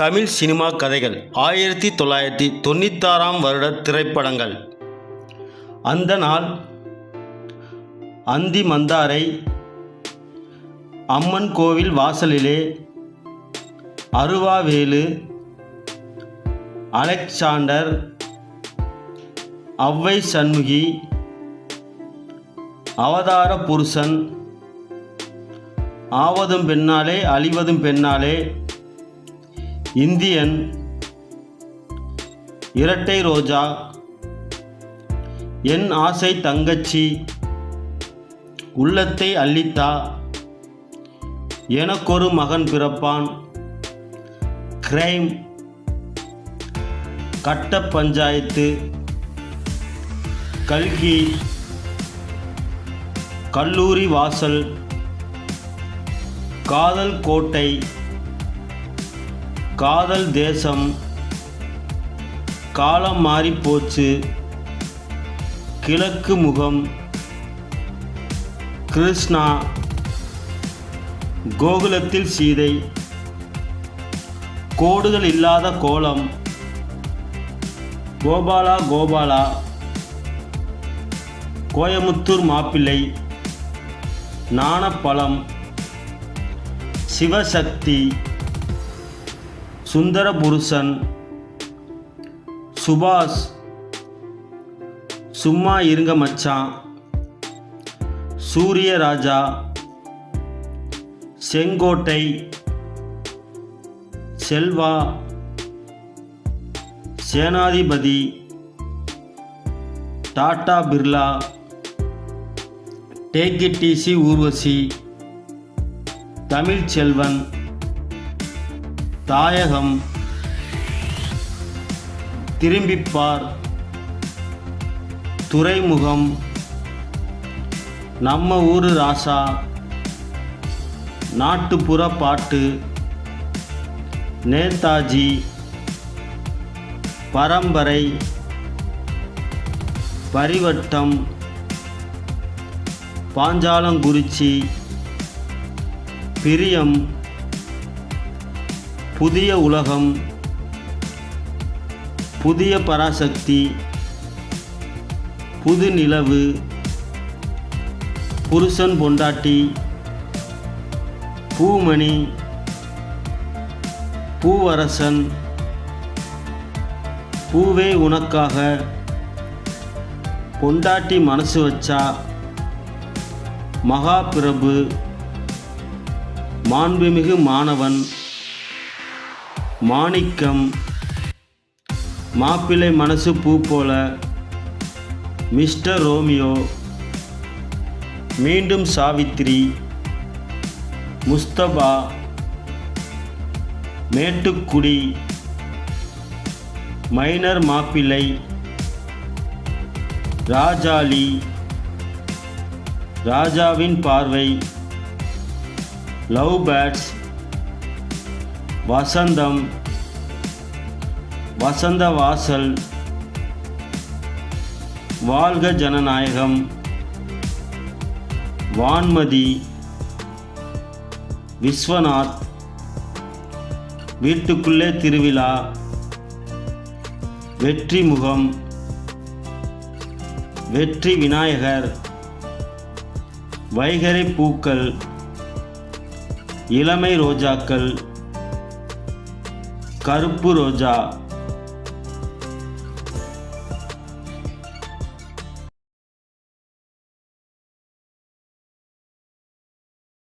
Tamil cinema கதைகள் ஆயிரத்தி தொள்ளாயிரத்தி தொண்ணூத்தாறாம் வருட திரைப்படங்கள். அந்த நாள் அந்தி மந்தாரை அம்மன் கோவில் வாசலிலே அருவாவேலு அலெக்சாண்டர் அவ்வை சண்முகி அவதார புருஷன் ஆவதும் பெண்ணாலே அழிவதும் பெண்ணாலே இந்தியன் இரட்டை ரோஜா என் ஆசை தங்கச்சி உள்ளத்தை அள்ளித்தா எனக்கொரு மகன் பிறப்பான். கிரைம் கட்ட பஞ்சாயத்து கல்கி கல்லூரி வாசல் காதல் கோட்டை காதல் தேசம் காலம் மாறிப்போச்சு கிழக்கு முகம் கிருஷ்ணா கோகுலத்தில் சீதை கோடுகள் இல்லாத கோலம் கோபாலா கோபாலா கோயமுத்தூர் மாப்பிள்ளை நாணப்பழம் சிவசக்தி சுந்தரபுருஷன் சுபாஷ் சும்மா இருங்க மச்சான் சூரியராஜா செங்கோட்டை செல்வா சேனாதிபதி டாடா பிர்லா டேக்கிட்டிசி ஊர்வசி தமிழ் செல்வன் தாயகம். திரும்பிப்பார். துறைமுகம். நம்ம ஊரு ராசா. நாட்டுப்புற பாட்டு. நேதாஜி. பரம்பரை. பரிவட்டம். பாஞ்சாலங்குறிச்சி. பிரியம். புதிய உலகம் புதிய பராசக்தி புது நிலவு புருஷன் பொண்டாட்டி பூமணி பூவரசன் பூவே உனக்காக. பொண்டாட்டி மனசு வச்சா மகாபிரபு மாண்புமிகு மாணவன் மாணிக்கம். மாப்பிள்ளை மனசு பூ போல மிஸ்டர் ரோமியோ. மீண்டும் சாவித்திரி முஸ்தபா. மேட்டுக்குடி. மைனர் மாப்பிள்ளை. ராஜாலி. ராஜாவின் பார்வை. லவ் பேர்ட்ஸ் வசந்தம் வசந்த வாசல் வாழ்க ஜனநாயகம் வான்மதி விஸ்வநாத் வீட்டுக்குள்ளே திருவிழா வெற்றி முகம் வெற்றி விநாயகர் வைகரை பூக்கள் இளமை ரோஜாக்கள் கருப்பு ரோஜா.